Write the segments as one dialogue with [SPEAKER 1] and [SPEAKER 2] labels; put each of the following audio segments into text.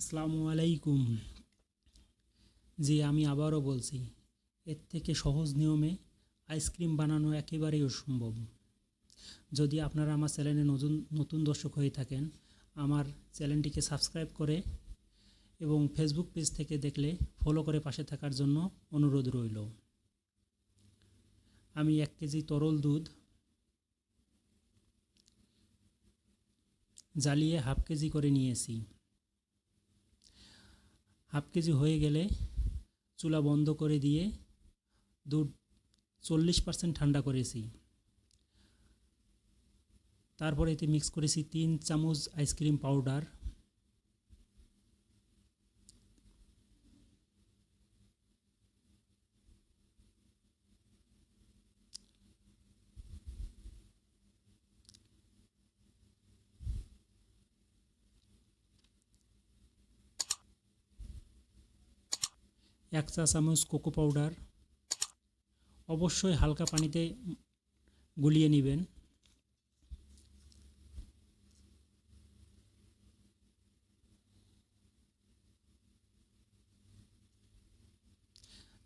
[SPEAKER 1] আসসালামু আলাইকুম। জি আমি আবারও বলছি, এর থেকে সহজ নিয়মে আইসক্রিম বানানো একেবারেই অসম্ভব। যদি আপনারা আমার চ্যানেলে নতুন নতুন দর্শক হয়ে থাকেন, আমার চ্যানেলটিকে সাবস্ক্রাইব করে এবং ফেসবুক পেজ থেকে দেখলে ফলো করে পাশে থাকার জন্য অনুরোধ রইল। আমি এক কেজি তরল দুধ জ্বালিয়ে হাফ কেজি করে নিয়েছি। হাফ কেজি হয়ে গেলে চুলা বন্ধ করে দিয়ে দুধ চল্লিশ পার্সেন্ট ঠান্ডা করেছি। তারপরে এতে মিক্স করেছি তিন চামচ আইসক্রিম পাউডার এক চা চামচ কোকো পাউডার। অবশ্যই হালকা পানিতে গুলিয়ে নেবেন।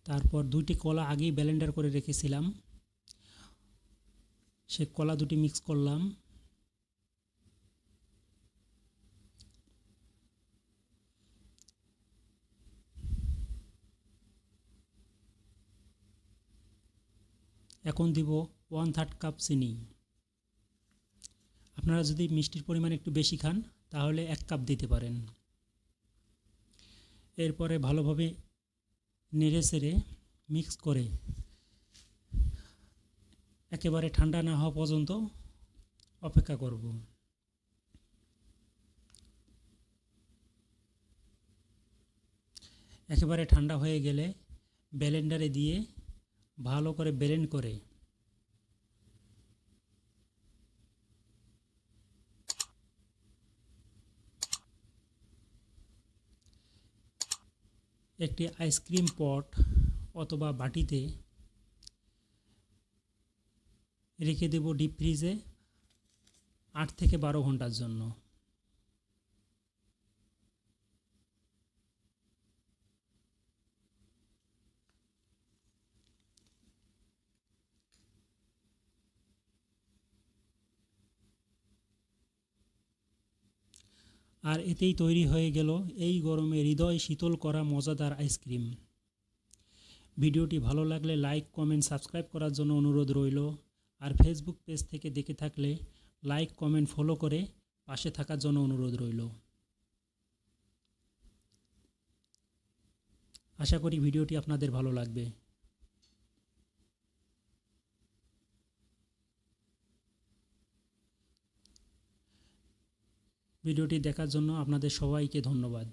[SPEAKER 1] তারপর দুইটি কলা আগেই ব্লেন্ডার করে রেখেছিলাম। সে কলা দুটি মিক্স করলাম। এখন দিব ওয়ান থার্ড কাপ চিনি। আপনারা যদি মিষ্টির পরিমাণ একটু বেশি খান, তাহলে এক কাপ দিতে পারেন। এরপরে ভালোভাবে নেড়ে চেড়ে মিক্স করে একেবারে ঠান্ডা না হওয়া পর্যন্ত অপেক্ষা করব। একেবারে ঠান্ডা হয়ে গেলে ব্যালেন্ডারে দিয়ে ভালো করে ব্লেন্ড করে। একটি আইসক্রিম পট অথবা বাটিতে রেখে দেব ডিপ ফ্রিজে আট থেকে বারো ঘণ্টার জন্য। আর এতেই তৈরি হয়ে গেল এই গরমে হৃদয় শীতল করা মজাদার আইসক্রিম। ভিডিওটি ভালো লাগলে লাইক, কমেন্ট, সাবস্ক্রাইব করার জন্য অনুরোধ রইল। আর ফেসবুক পেজ থেকে দেখে থাকলে লাইক, কমেন্ট, ফলো করে পাশে থাকার জন্য অনুরোধ রইল। আশা করি ভিডিওটি আপনাদের ভালো লাগবে। ভিডিওটি দেখার জন্য আপনাদের সবাইকে ধন্যবাদ।